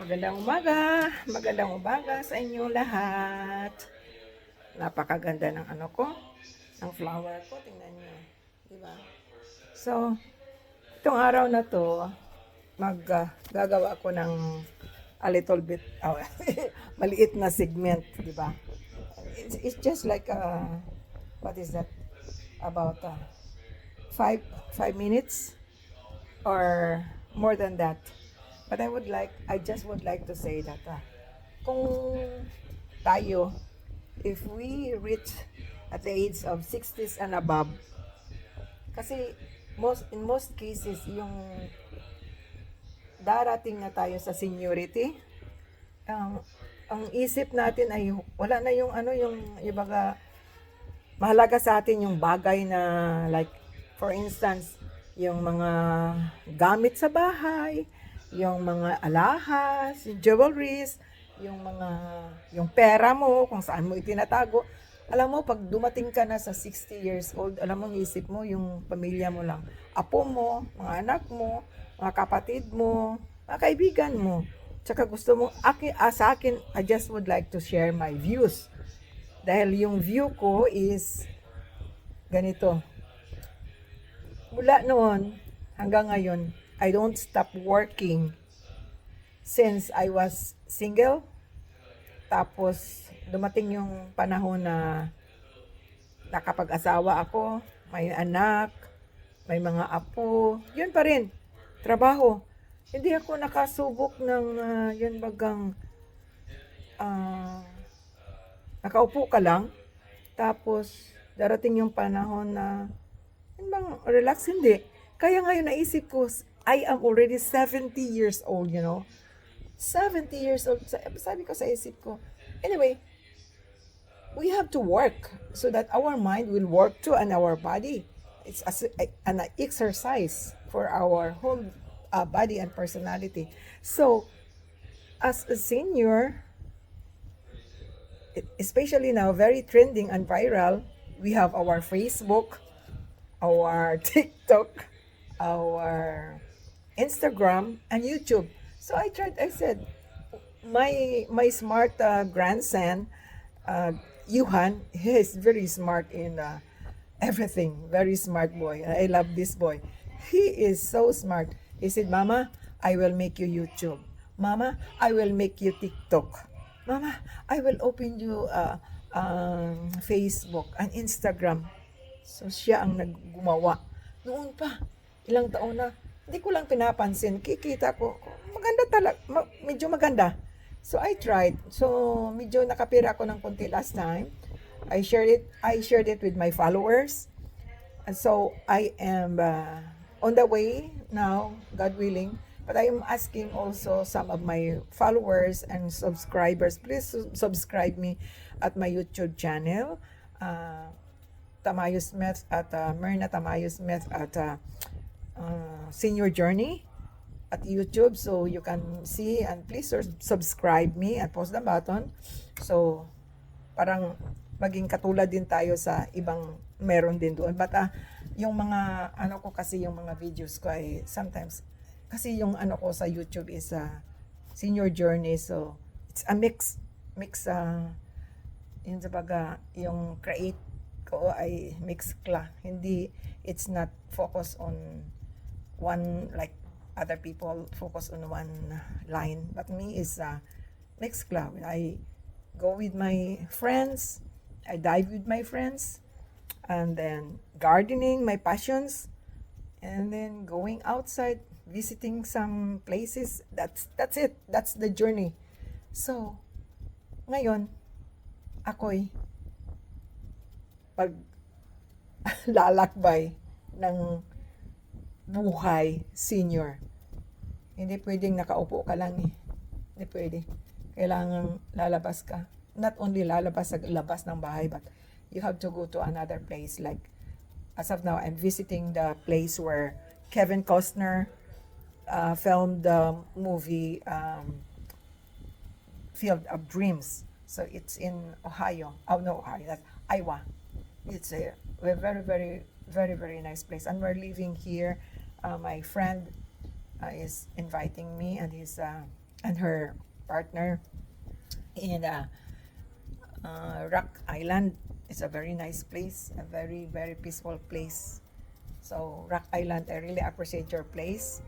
Magandang umaga, magandang umaga sa inyong lahat. Napakaganda ng ano ko, ng flower ko, tingnan niyo. Di ba? So, itong araw na to, mag ah, gagawa ako ng a little bit, oh, maliit na segment, di ba? It's, it's just like, uh, what is that? About uh, five, five minutes or more than that. But I would like, I just would like to say that uh, kung tayo, if we reach at the age of 60s and above, kasi most in most cases yung darating na tayo sa seniority, ang ang isip natin ay wala na yung ano yung ibaga mahalaga sa atin yung bagay na like for instance yung mga gamit sa bahay, yung mga alahas, yung jewelries, yung mga yung pera mo kung saan mo itinatago. Alam mo pag dumating ka na sa 60 years old, alam mo isip mo yung pamilya mo lang. Apo mo, mga anak mo, mga kapatid mo, mga kaibigan mo. Tsaka gusto mo, akin, ah, sa akin, I just would like to share my views. Dahil yung view ko is ganito. Mula noon hanggang ngayon, I don't stop working since I was single. Tapos dumating yung panahon na nakapag-asawa ako, may anak, may mga apo, yun pa rin, trabaho. Hindi ako nakasubok ng ah, yun bagang ah, nakaupo ka lang, tapos darating yung panahon na yun bang relax, hindi. Kaya ngayon naisip ko, I am already 70 years old, you know. 70 years old. Sa- Sabi ko sa isip ko, anyway, we have to work so that our mind will work too and our body. It's as an exercise for our whole uh, body and personality. So, as a senior, especially now, very trending and viral, we have our Facebook, our TikTok, our Instagram, and YouTube. So I tried, I said, my my smart uh, grandson, uh, Yuhan, he is very smart in uh, everything. Very smart boy. I love this boy. He is so smart. He said, Mama, I will make you YouTube. Mama, I will make you TikTok. Mama, I will open you uh, um, Facebook and Instagram. So siya ang naggumawa. Noon pa, ilang taon na, hindi ko lang pinapansin. Kikita ko, maganda talaga, ma- medyo maganda. So I tried. So medyo nakapira ako ng konti last time. I shared it, I shared it with my followers. And so I am uh, on the way now, God willing. But I am asking also some of my followers and subscribers, please su- subscribe me at my YouTube channel. Uh, Tamayo Smith at uh, Myrna Tamayo Smith at uh, uh, Senior Journey at YouTube so you can see and please subscribe me and post the button. So parang maging katulad din tayo sa ibang meron din doon. But ah, yung mga ano ko kasi yung mga videos ko ay sometimes kasi yung ano ko sa YouTube is a senior journey so it's a mix mix uh, yun sa baga yung create ko ay mix kla hindi it's not focus on one like other people focus on one line. But me is uh, mix kla I go with my friends I dive with my friends and then gardening my passions and then going outside visiting some places. That's that's it. That's the journey. So ngayon ako'y pag lalakbay ng buhay senior hindi pwedeng nakaupo ka lang eh hindi pwede kailangan lalabas ka not only lalabas sa labas ng bahay but you have to go to another place like as of now I'm visiting the place where Kevin Costner uh, filmed the movie um, Field of Dreams. So it's in Ohio. Oh no, Ohio. That's Iowa. It's a, a very, very, very, very nice place. And we're living here. Uh, my friend uh, is inviting me, and he's uh, and her partner in uh, uh, Rock Island. It's a very nice place, a very, very peaceful place. So, Rock Island, I really appreciate your place.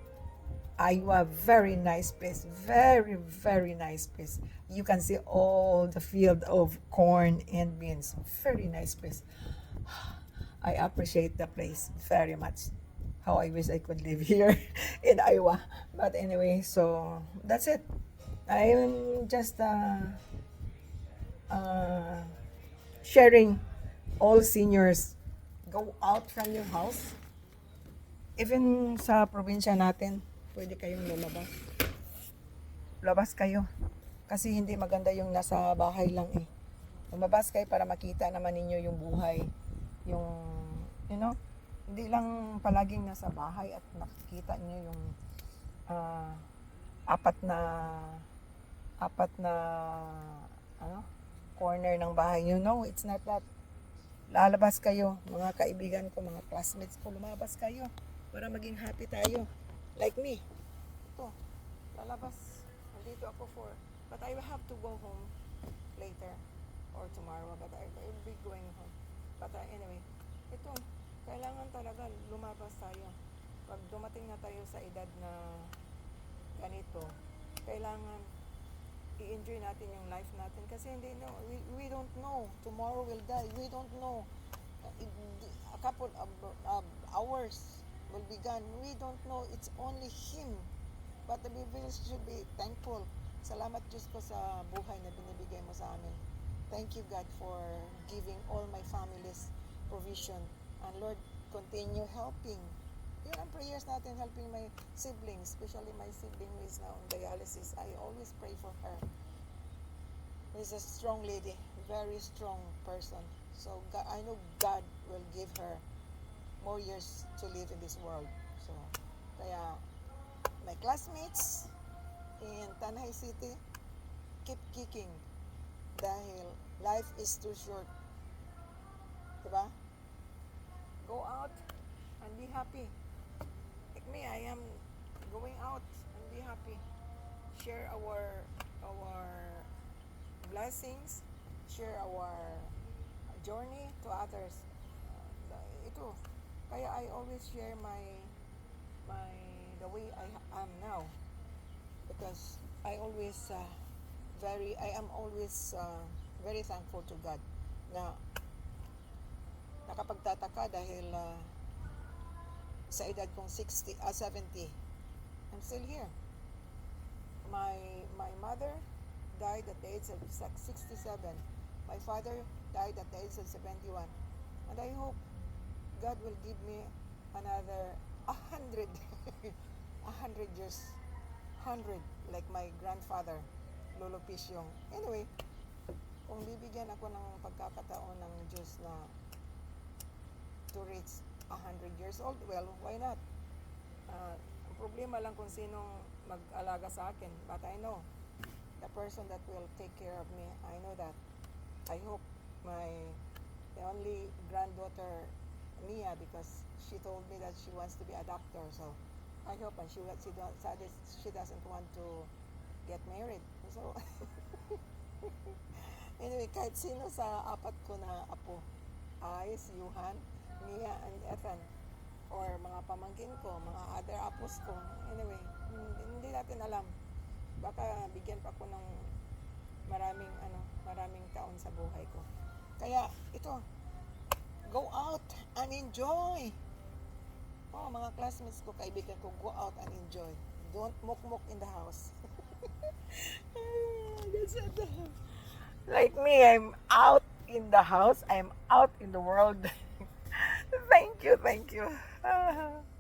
Iowa, very nice place. Very, very nice place. You can see all the field of corn and beans. Very nice place. I appreciate the place very much. How I wish I could live here in Iowa. But anyway, so that's it. I'm just uh, uh, sharing all seniors go out from your house. Even sa probinsya natin, pwede kayong lumabas. Labas kayo. Kasi hindi maganda yung nasa bahay lang eh. Lumabas kayo para makita naman ninyo yung buhay. Yung, you know, hindi lang palaging nasa bahay at nakikita niyo yung ah, apat na apat na ano corner ng bahay. You know, it's not that lalabas kayo, mga kaibigan ko, mga classmates ko, lumabas kayo para maging happy tayo. Like me. Ito, lalabas. Nandito ako for, but I have to go home later or tomorrow, but I, I will be going home. But uh, anyway, ito, kailangan talaga lumabas tayo. Pag dumating na tayo sa edad na ganito, kailangan i-enjoy natin yung life natin. Kasi hindi no we, we don't know. Tomorrow will die. We don't know. A couple of of hours will be gone. We don't know. It's only him. But people should be thankful. Salamat Diyos ko sa buhay na binibigay mo sa amin. Thank you God for giving all my families provision and Lord continue helping yun ang prayers natin helping my siblings, especially my sibling who is now on dialysis. I always pray for her. She's a strong lady, very strong person. So God, I know God will give her more years to live in this world. So, kaya my classmates in Tanay City, keep kicking dahil life is too short. Diba? Go out and be happy. Like me, I am going out and be happy. Share our our blessings, share our journey to others. Uh, ito, kaya I always share my my the way I am now because I always uh, very I am always uh, very thankful to God na nakapagtataka dahil uh, sa edad kong 60, ah, 70, I'm still here. My, my mother died at the age of 67. My father died at the age of 71. And I hope God will give me another a hundred, a hundred years, hundred, like my grandfather, Lolo Pisyong. Anyway, kung bibigyan ako ng pagkakataon ng Diyos na to reach 100 years old, well, why not? Uh, ang problema lang kung sinong mag-alaga sa akin. But I know, the person that will take care of me, I know that. I hope my, the only granddaughter, Mia, because she told me that she wants to be a doctor, so I hope and she, she, she doesn't want to get married. So, anyway, kahit sino sa apat ko na apo, Ice, Yuhan, Mia, and Ethan, or mga pamangkin ko, mga other apos ko. Anyway, hindi, natin alam. Baka bigyan pa ako ng maraming ano, maraming taon sa buhay ko. Kaya ito, go out and enjoy. Oh, mga classmates ko, kaibigan ko, go out and enjoy. Don't mukmuk in the house. Like me, I'm out in the house. I'm out in the world. thank you, thank you.